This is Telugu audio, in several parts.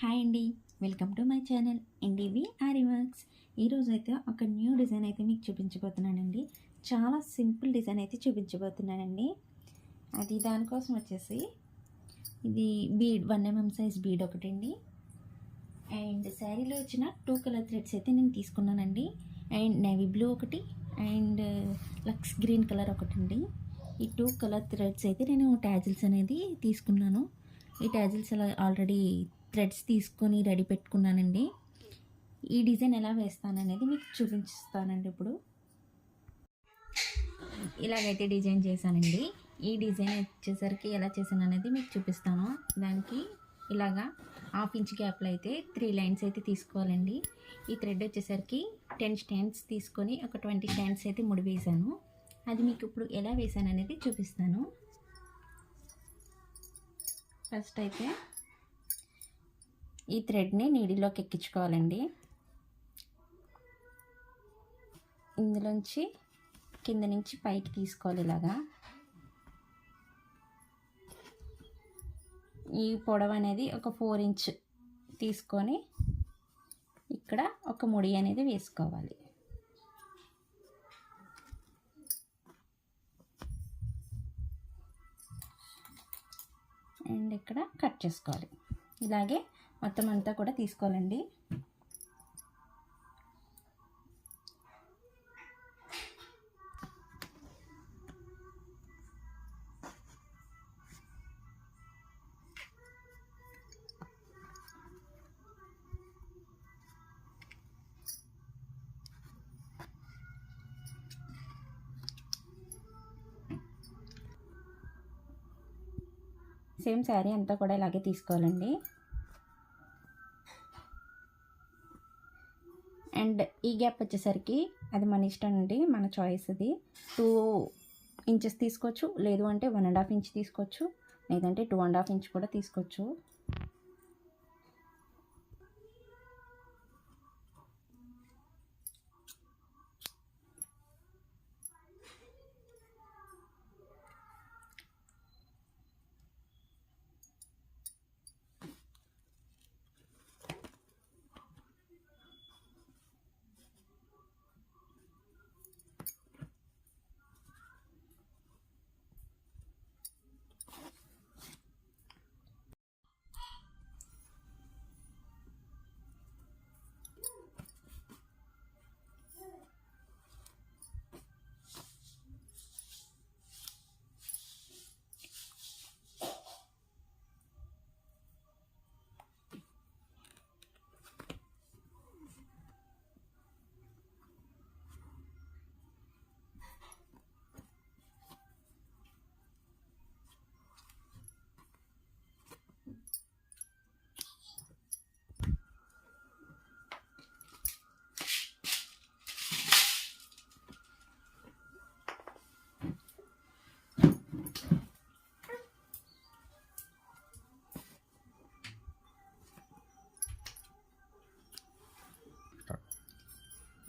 హాయ్ అండి. Welcome to my channel NDV aari works ఈరోజు అయితే ఒక న్యూ డిజైన్ అయితే మీకు చూపించబోతున్నానండి. చాలా సింపుల్ డిజైన్ అయితే చూపించబోతున్నానండి. అది దానికోసం వచ్చేసి ఇది bead one MM size bead ఒకటండి. అండ్ శారీలో వచ్చిన టూ కలర్ థ్రెడ్స్ అయితే నేను తీసుకున్నానండి. అండ్ నేవీ బ్లూ ఒకటి అండ్ లక్స్ గ్రీన్ కలర్ ఒకటండి. ఈ టూ కలర్ థ్రెడ్స్ అయితే నేను ట్యాజిల్స్ అనేది తీసుకున్నాను. ఈ ట్యాజిల్స్ అలా ఆల్రెడీ థ్రెడ్స్ తీసుకొని రెడీ పెట్టుకున్నానండి. ఈ డిజైన్ ఎలా వేస్తాననేది మీకు చూపించుస్తానండి ఇప్పుడు. ఇలాగైతే డిజైన్ చేశానండి. ఈ డిజైన్ వచ్చేసరికి ఎలా చేశాను అనేది మీకు చూపిస్తాను. దానికి ఇలాగా హాఫ్ ఇంచ్ గ్యాప్లో అయితే త్రీ లైన్స్ అయితే తీసుకోవాలండి. ఈ థ్రెడ్ వచ్చేసరికి టెన్ స్టాండ్స్ తీసుకొని ఒక ట్వంటీ స్టాండ్స్ అయితే ముడివేశాను. అది మీకు ఇప్పుడు ఎలా వేసాను అనేది చూపిస్తాను. ఫస్ట్ అయితే ఈ థ్రెడ్ని నీడిలోకి ఎక్కించుకోవాలండి. ఇందులోంచి కింద నుంచి పైకి తీసుకోవాలి ఇలాగా. ఈ పొడవు అనేది ఒక ఫోర్ ఇంచ్ తీసుకొని ఇక్కడ ఒక ముడి అనేది వేసుకోవాలి. అండ్ ఇక్కడ కట్ చేసుకోవాలి. ఇలాగే మొత్తం అంతా కూడా తీసుకోవాలండి. సేమ్ శారీ అంతా కూడా ఇలాగే తీసుకోవాలండి. అండ్ ఈ గ్యాప్ వచ్చేసరికి అది మన ఇష్టం అండి మన చాయిస్ అది టూ ఇంచెస్ తీసుకోవచ్చు లేదు అంటే వన్ అండ్ హాఫ్ ఇంచ్ తీసుకోవచ్చు లేదంటే టూ అండ్ హాఫ్ ఇంచ్ కూడా తీసుకోవచ్చు.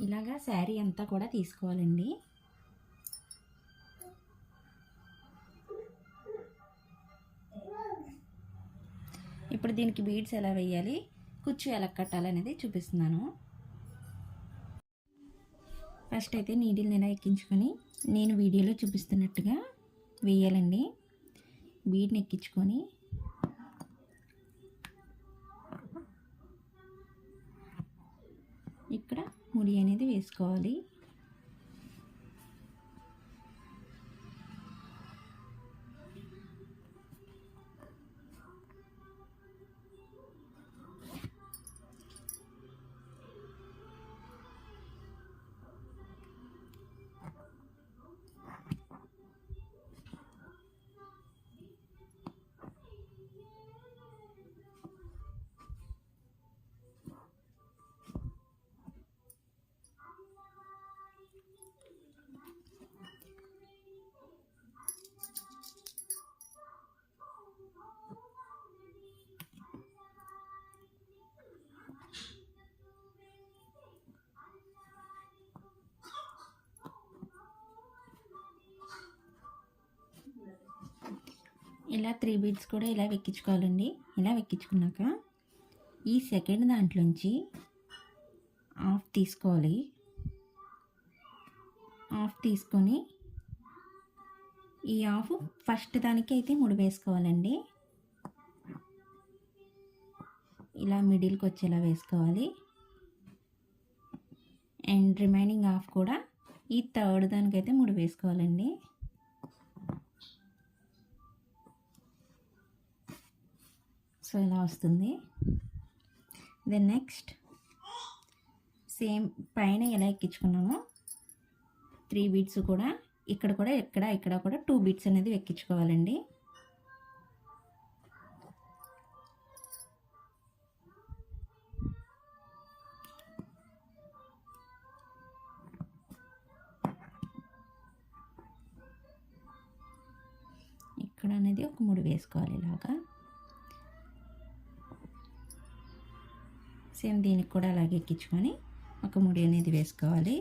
ఇలాగా శారీ అంతా కూడా తీసుకోవాలండి. ఇప్పుడు దీనికి బీడ్స్ ఎలా వేయాలి? కుచ్చు ఎలా కట్టాలి అనేది చూపిస్తున్నాను. ఫస్ట్ అయితే నీడిల్ని ఎలా ఎక్కించుకొని నేను వీడియోలో చూపిస్తున్నట్టుగా వేయాలండి. బీడ్ని ఎక్కించుకొని ఇక్కడ అనేది వేసుకోవాలి. ఇలా త్రీ బీడ్స్ కూడా ఇలా వెక్కించుకోవాలండి. ఇలా వెక్కించుకున్నాక ఈ సెకండ్ దాంట్లోంచి ఆఫ్ తీసుకోవాలి. ఆఫ్ తీసుకొని ఈ ఆఫ్ ఫస్ట్ దానికి అయితే ముడి వేసుకోవాలండి. ఇలా మిడిల్కి వచ్చేలా వేసుకోవాలి. అండ్ రిమైనింగ్ హాఫ్ కూడా ఈ థర్డ్ దానికైతే ముడి వేసుకోవాలండి. సో ఇలా వస్తుంది. దెన్ నెక్స్ట్ సేమ్ పైన ఎలా ఎక్కించుకున్నామో త్రీ బీట్స్ కూడా ఇక్కడ కూడా ఎక్కడ ఇక్కడ కూడా టూ బీట్స్ అనేది ఎక్కించుకోవాలండి. ఇక్కడ అనేది ఒక మూడు వేసుకోవాలి ఇలాగా. సేమ్ దీనికి కూడా అలాగే ఎక్కించుకొని ఒక ముడి అనేది వేసుకోవాలి.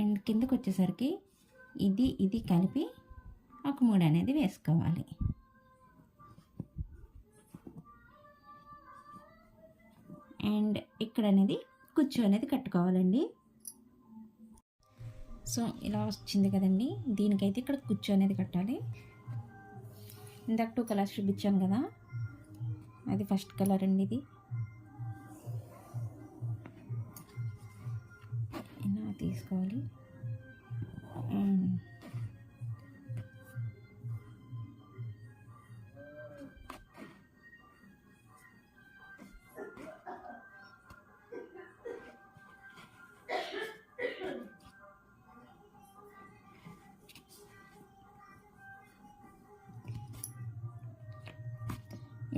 అండ్ కిందకు వచ్చేసరికి ఇది ఇది కలిపి ఒక మూడు అనేది వేసుకోవాలి. అండ్ ఇక్కడ అనేది కుచ్చు అనేది కట్టుకోవాలండి. సో ఇలా వచ్చింది కదండి. దీనికైతే ఇక్కడ కుచ్చు అనేది కట్టాలి. ఇందాక టూ కలర్స్ చూపించాను కదా. అది ఫస్ట్ కలర్ అండి ఇది. ఇలా తీసుకోవాలి.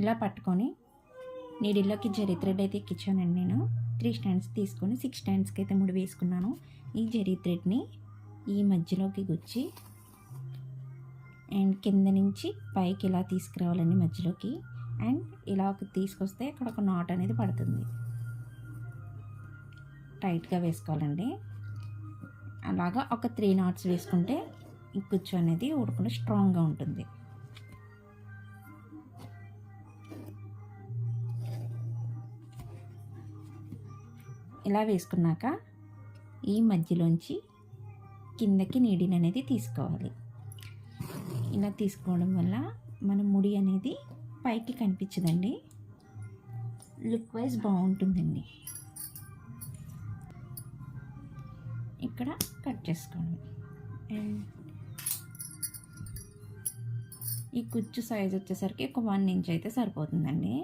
ఇలా పట్టుకొని నీడిల్లోకి జరీ థ్రెడ్ అయితే ఎక్కించానండి నేను. త్రీ స్టాండ్స్ తీసుకొని సిక్స్ స్టాండ్స్కి అయితే మూడు వేసుకున్నాను. ఈ జరీ థ్రెడ్ని ఈ మధ్యలోకి గుచ్చి అండ్ కింద నుంచి పైకి ఇలా తీసుకురావాలండి మధ్యలోకి. అండ్ ఇలా ఒక తీసుకొస్తే అక్కడ ఒక నాట్ అనేది పడుతుంది. టైట్గా వేసుకోవాలండి. అలాగా ఒక త్రీ నాట్స్ వేసుకుంటే ఈ కుచ్చు అనేది ఊడకుండా స్ట్రాంగ్గా ఉంటుంది. ఇలా వేసుకున్నాక ఈ మధ్యలోంచి కిందకి నీడిని అనేది తీసుకోవాలి. ఇలా తీసుకోవడం వల్ల మన ముడి అనేది పైకి కనిపించదండి. లుక్ వైజ్ బాగుంటుందండి. ఇక్కడ కట్ చేసుకోండి అండ్ ఈ కుచ్చు సైజ్ వచ్చేసరికి ఒక వన్ ఇంచ్ అయితే సరిపోతుందండి.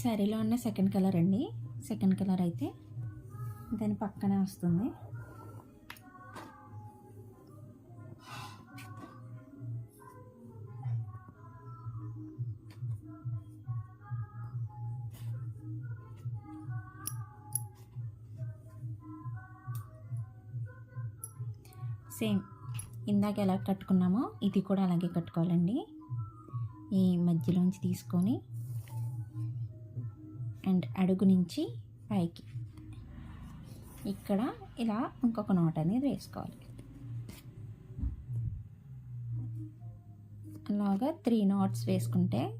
శారీలో ఉన్న సెకండ్ కలర్ అండి. సెకండ్ కలర్ అయితే దాని పక్కనే వస్తుంది. సేమ్ ఇందాక ఎలా కట్టుకున్నామో ఇది కూడా అలాగే కట్టుకోవాలండి. ఈ మధ్యలోంచి తీసుకొని అండ్ అడుగు నుంచి పైకి. ఇక్కడ ఇలా ఇంకొక నాట్ అనేది వేసుకోవాలి. అలాగా త్రీ నాట్స్ వేసుకుంటే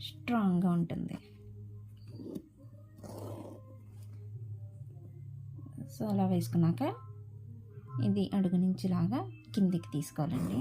స్ట్రాంగ్గా ఉంటుంది. సో అలా వేసుకున్నాక ఇది అడుగు నుంచి లాగా కిందికి తీసుకోవాలండి.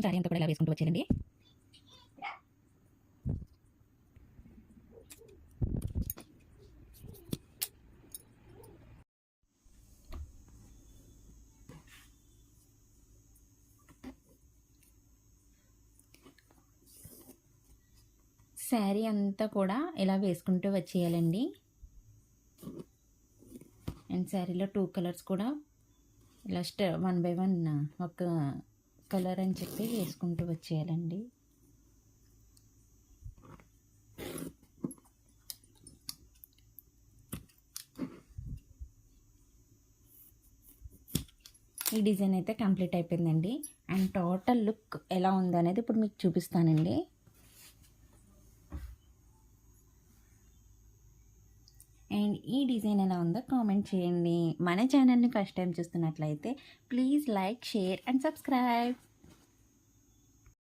మొత్తం సారీ అంతా కూడా ఇలా వేసుకుంటూ వచ్చేయండి. శారీ అంతా కూడా ఇలా వేసుకుంటూ వచ్చేయాలండి. అండ్ శారీలో టూ కలర్స్ కూడా ఇలా స్ట వన్ బై వన్ ఒక కలర్ అని చెప్పి వేసుకుంటూ వచ్చేయాలండి. ఈ డిజైన్ అయితే కంప్లీట్ అయిపోయిందండి. అండ్ టోటల్ లుక్ ఎలా ఉందనేది ఇప్పుడు మీకు చూపిస్తానండి అండ్ ఈ డిజైన్ ఎలా ఉందో కామెంట్ చేయండి. మన ఛానల్ని ఫస్ట్ టైం చూస్తున్నట్లయితే please like share and subscribe